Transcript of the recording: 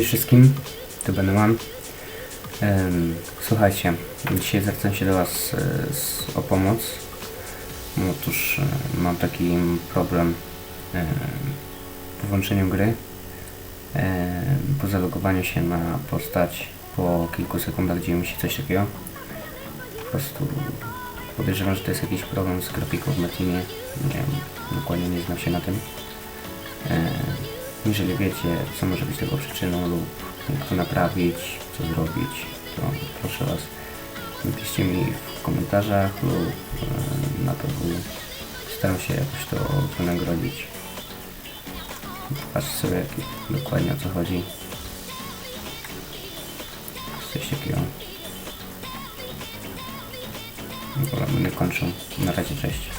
wszystkim, to będę mam. Słuchajcie, dzisiaj zwracam się do Was e, o pomoc. Otóż e, mam taki problem e, po włączeniu gry. E, Po zalogowaniu się na postać po kilku sekundach dzieje mi się coś takiego. Po prostu podejrzewam, że to jest jakiś problem z grafiką w Martinie. Nie wiem, dokładnie nie znam się na tym. Jeżeli wiecie, co może być tego przyczyną lub jak to naprawić, co zrobić, to proszę Was, napiszcie mi w komentarzach lub e, na pewno staram się jakoś to wynagrodzić. Patrzcie sobie jak, dokładnie o co chodzi. Coś takiego. Dobra, będę kończył. Na razie, cześć.